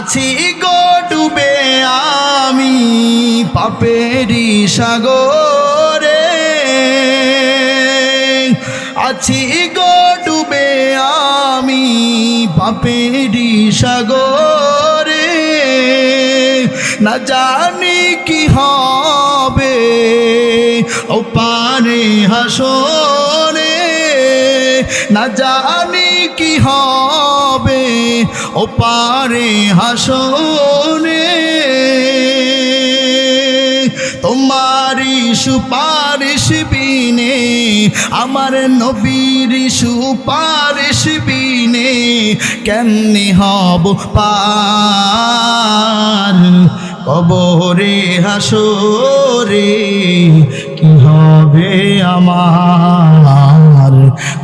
আছি গো ডুবে আমি পাপেরি সাগরে। আছি গো ডুবে আমি পাপেরি সাগরে। না জানি কি হবে, ও পারে হাসরে না জানি কি হবে, ও পারে হাসনে। তোমারি সুপারিশ বিনে, আমার নবীর সুপারিশ বিনে কেমনি হব পার? কবরে হাসরে কি হবে আমার?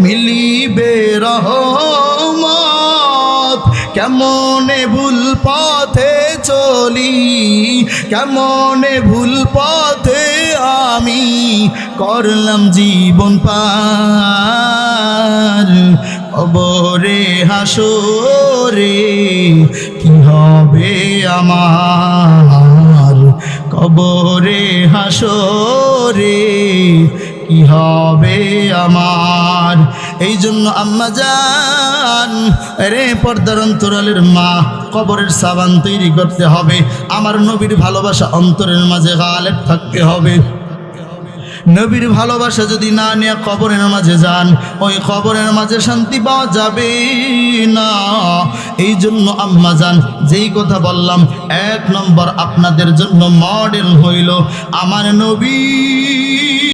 মিলিবে রহমত। কেমনে ভুল পথে চলি, কেমনে ভুল পথে আমি করলাম জীবন পার। কবরে, হাসরে কি হবে আমার? কবরে, হাসরে কি হবে এই জন্য আম্মা যান রে পর্দার অন্তরালের মা, কবরের সাবান তৈরি করতে হবে। আমার নবীর ভালোবাসা অন্তরের মাঝে গালেব থাকতে হবে। নবীর ভালোবাসা যদি না নিয়ে কবরের মাঝে যান, ওই কবরের মাঝে শান্তি পাওয়া যাবে না। এই জন্য আম্মা যান যেই কথা বললাম, এক নম্বর আপনাদের জন্য মডেল হইল আমার নবী।